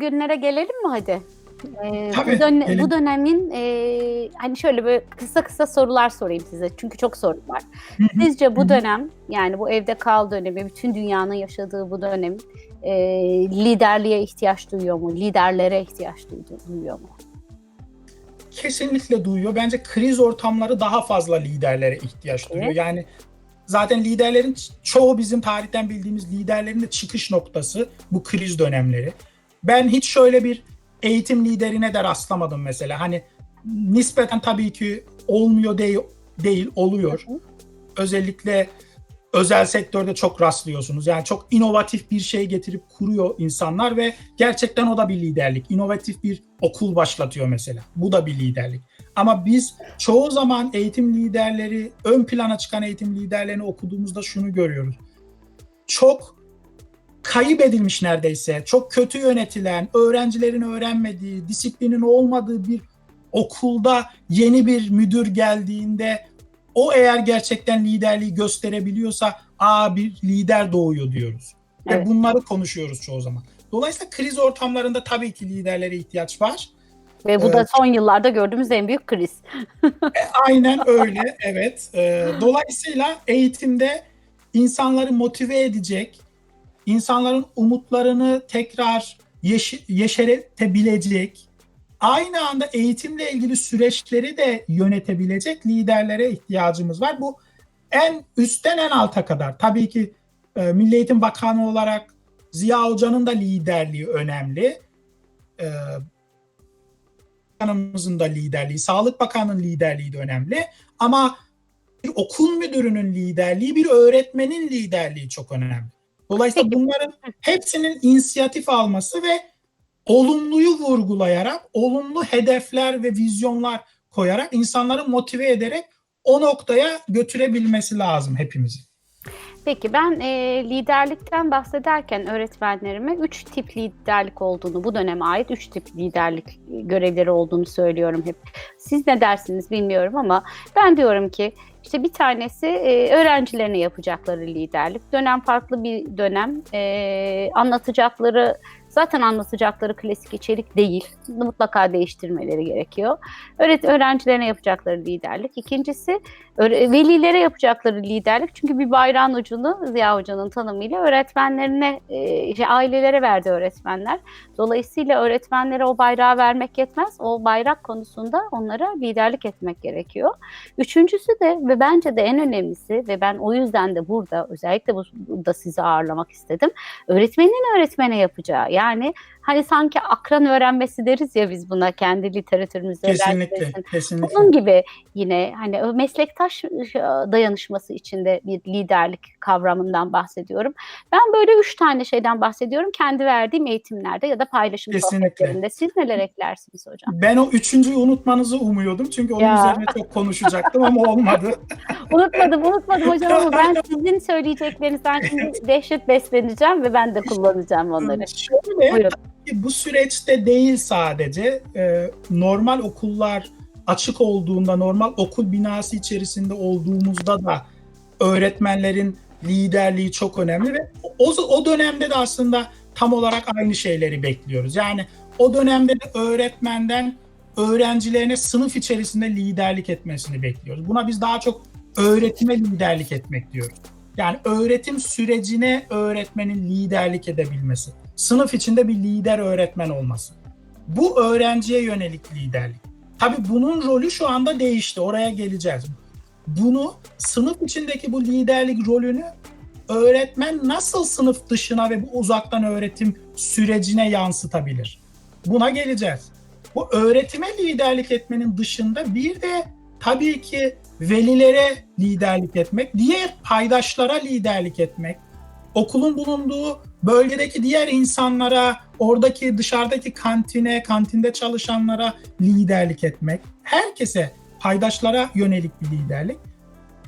bugünlere gelelim mi hadi? Ee, Tabii, bu, dön- gelin. bu dönemin e, hani şöyle böyle kısa kısa sorular sorayım size çünkü çok soru var. Sizce bu dönem yani bu evde kal dönemi, bütün dünyanın yaşadığı bu dönem e, liderliğe ihtiyaç duyuyor mu? Liderlere ihtiyaç duydu- duyuyor mu? Kesinlikle duyuyor. Bence kriz ortamları daha fazla liderlere ihtiyaç duyuyor. Evet. Yani zaten liderlerin çoğu bizim tarihten bildiğimiz liderlerin de çıkış noktası bu kriz dönemleri. Ben hiç şöyle bir eğitim liderine de rastlamadım mesela. Hani nispeten tabii ki olmuyor değil, değil oluyor. Hı hı. Özellikle özel sektörde çok rastlıyorsunuz. Yani çok inovatif bir şey getirip kuruyor insanlar ve gerçekten o da bir liderlik. İnovatif bir okul başlatıyor mesela. Bu da bir liderlik. Ama biz çoğu zaman eğitim liderleri, ön plana çıkan eğitim liderlerini okuduğumuzda şunu görüyoruz. Çok kayıp edilmiş neredeyse, çok kötü yönetilen, öğrencilerin öğrenmediği, disiplinin olmadığı bir okulda yeni bir müdür geldiğinde o eğer gerçekten liderliği gösterebiliyorsa aa bir lider doğuyor diyoruz. Evet. Ve bunları konuşuyoruz çoğu zaman. Dolayısıyla kriz ortamlarında tabii ki liderlere ihtiyaç var. Ve bu da Evet. son yıllarda gördüğümüz en büyük kriz. Aynen öyle, evet. Ee, dolayısıyla eğitimde insanları motive edecek, insanların umutlarını tekrar yeş- yeşeretebilecek, aynı anda eğitimle ilgili süreçleri de yönetebilecek liderlere ihtiyacımız var. Bu en üstten en alta kadar. Tabii ki e, Milli Eğitim Bakanı olarak Ziya Hoca'nın da liderliği önemli. E, Bakanımızın da liderliği, Sağlık Bakanı'nın liderliği de önemli. Ama bir okul müdürünün liderliği, bir öğretmenin liderliği çok önemli. Dolayısıyla Peki. bunların hepsinin inisiyatif alması ve olumluyu vurgulayarak, olumlu hedefler ve vizyonlar koyarak insanları motive ederek o noktaya götürebilmesi lazım hepimizin. Peki ben e, liderlikten bahsederken öğretmenlerime üç tip liderlik olduğunu, bu döneme ait üç tip liderlik görevleri olduğunu söylüyorum hep. Siz ne dersiniz bilmiyorum ama ben diyorum ki işte bir tanesi e, öğrencilerine yapacakları liderlik. Dönem farklı bir dönem. E, anlatacakları zaten anlatacakları klasik içerik değil. Mutlaka değiştirmeleri gerekiyor. Öğret öğrencilerine yapacakları liderlik. İkincisi velilere yapacakları liderlik. Çünkü bir bayrağın ucunu Ziya Hoca'nın tanımıyla öğretmenlerine, e, şey, ailelere verdi öğretmenler. Dolayısıyla öğretmenlere o bayrağı vermek yetmez. O bayrak konusunda onlara liderlik etmek gerekiyor. Üçüncüsü de ve bence de en önemlisi ve ben o yüzden de burada özellikle bu- burada sizi ağırlamak istedim. Öğretmenin öğretmene yapacağı yani hani sanki akran öğrenmesi deriz ya biz buna kendi literatürümüzde Kesinlikle, kesinlikle. Bunun gibi yine hani meslektaş e, dayanışması içinde bir liderlik kavramından bahsediyorum. Ben böyle üç tane şeyden bahsediyorum kendi verdiğim eğitimlerde ya da paylaşım Kesinlikle. sohbetlerinde. Siz neler eklersiniz hocam? Ben o üçüncüyü unutmanızı umuyordum. Çünkü onun Ya. üzerine çok konuşacaktım ama olmadı. Unutmadım, unutmadım hocam ama ben sizin söyleyeceklerinizden şimdi dehşet besleneceğim ve ben de kullanacağım onları. Şöyle, Buyurun. Bu süreçte değil sadece e, normal okullar açık olduğunda, normal okul binası içerisinde olduğumuzda da öğretmenlerin liderliği çok önemli ve o, o dönemde de aslında tam olarak aynı şeyleri bekliyoruz. Yani o dönemde de öğretmenden öğrencilerine sınıf içerisinde liderlik etmesini bekliyoruz. Buna biz daha çok öğretime liderlik etmek diyoruz. Yani öğretim sürecine öğretmenin liderlik edebilmesi. Sınıf içinde bir lider öğretmen olması. Bu öğrenciye yönelik liderlik. Tabii bunun rolü şu anda değişti. Oraya geleceğiz. Bunu sınıf içindeki bu liderlik rolünü öğretmen nasıl sınıf dışına ve bu uzaktan öğretim sürecine yansıtabilir? Buna geleceğiz. Bu öğretime liderlik etmenin dışında bir de tabii ki velilere liderlik etmek, diğer paydaşlara liderlik etmek, okulun bulunduğu bölgedeki diğer insanlara, oradaki dışarıdaki kantine, kantinde çalışanlara liderlik etmek, herkese paydaşlara yönelik bir liderlik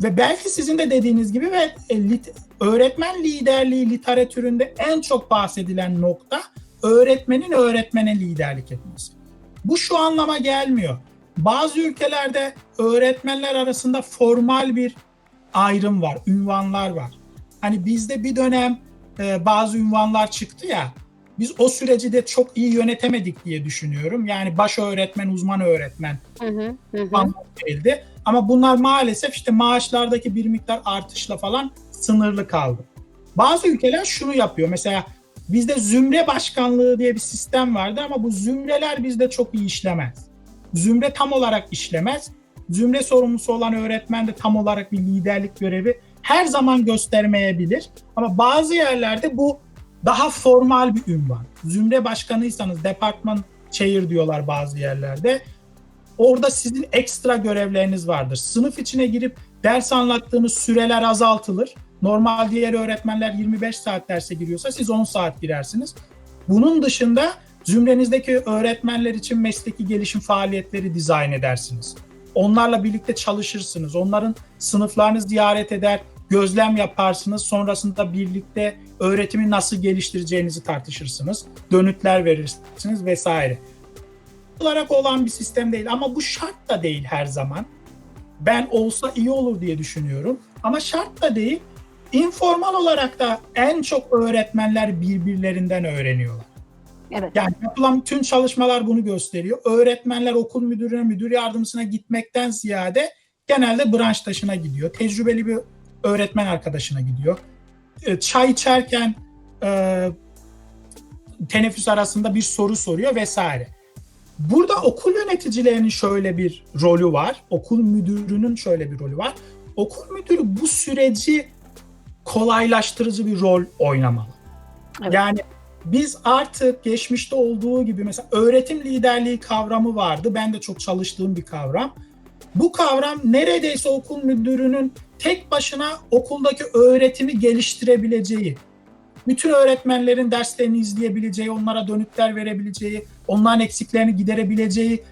ve belki sizin de dediğiniz gibi ve e, öğretmen liderliği literatüründe en çok bahsedilen nokta öğretmenin öğretmene liderlik etmesi. Bu şu anlama gelmiyor. Bazı ülkelerde öğretmenler arasında formal bir ayrım var, ünvanlar var. Hani bizde bir dönem e, bazı ünvanlar çıktı ya. biz o süreci de çok iyi yönetemedik diye düşünüyorum. Yani baş öğretmen, uzman öğretmen Hı hı, hı hı. anlamı verildi. Ama bunlar maalesef işte maaşlardaki bir miktar artışla falan sınırlı kaldı. Bazı ülkeler şunu yapıyor. Mesela bizde zümre başkanlığı diye bir sistem vardı ama bu zümreler bizde çok iyi işlemez. Zümre tam olarak işlemez. Zümre sorumlusu olan öğretmen de tam olarak bir liderlik görevi her zaman göstermeyebilir. Ama bazı yerlerde bu daha formal bir ünvan. Zümre başkanıysanız departman chair diyorlar bazı yerlerde. Orada sizin ekstra görevleriniz vardır. Sınıf içine girip ders anlattığınız süreler azaltılır. Normal diğer öğretmenler 25 saat derse giriyorsa siz 10 saat girersiniz. Bunun dışında zümrenizdeki öğretmenler için mesleki gelişim faaliyetleri dizayn edersiniz. Onlarla birlikte çalışırsınız. Onların sınıflarını ziyaret eder, gözlem yaparsınız. Sonrasında birlikte öğretimi nasıl geliştireceğinizi tartışırsınız. Dönütler verirsiniz vesaire olarak olan bir sistem değil ama bu şart da değil her zaman. Ben olsa iyi olur diye düşünüyorum ama şart da değil. Informal olarak da en çok öğretmenler birbirlerinden öğreniyorlar. Evet. Yani yapılan tüm çalışmalar bunu gösteriyor. Öğretmenler okul müdürüne, müdür yardımcısına gitmekten ziyade genelde branştaşına gidiyor. Tecrübeli bir öğretmen arkadaşına gidiyor. E, Çay içerken e, teneffüs arasında bir soru soruyor vesaire. Burada okul yöneticilerinin şöyle bir rolü var. Okul müdürünün şöyle bir rolü var. Okul müdürü bu süreci kolaylaştırıcı bir rol oynamalı. Evet. Yani biz artık geçmişte olduğu gibi mesela öğretim liderliği kavramı vardı. Ben de çok çalıştığım bir kavram. Bu kavram neredeyse okul müdürünün tek başına okuldaki öğretimi geliştirebileceği, bütün öğretmenlerin derslerini izleyebileceği, onlara dönütler verebileceği, onların eksiklerini giderebileceği,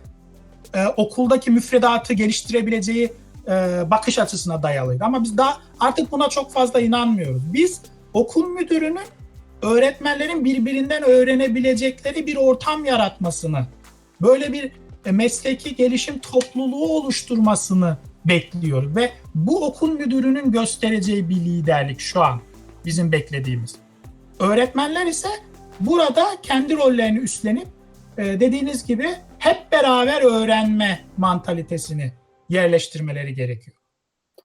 e, okuldaki müfredatı geliştirebileceği e, bakış açısına dayalıydı. Ama biz daha artık buna çok fazla inanmıyoruz. Biz okul müdürünün öğretmenlerin birbirinden öğrenebilecekleri bir ortam yaratmasını, böyle bir mesleki gelişim topluluğu oluşturmasını bekliyoruz ve bu okul müdürünün göstereceği bir liderlik şu an bizim beklediğimiz. Öğretmenler ise burada kendi rollerini üstlenip e, dediğiniz gibi hep beraber öğrenme mantalitesini yerleştirmeleri gerekiyor.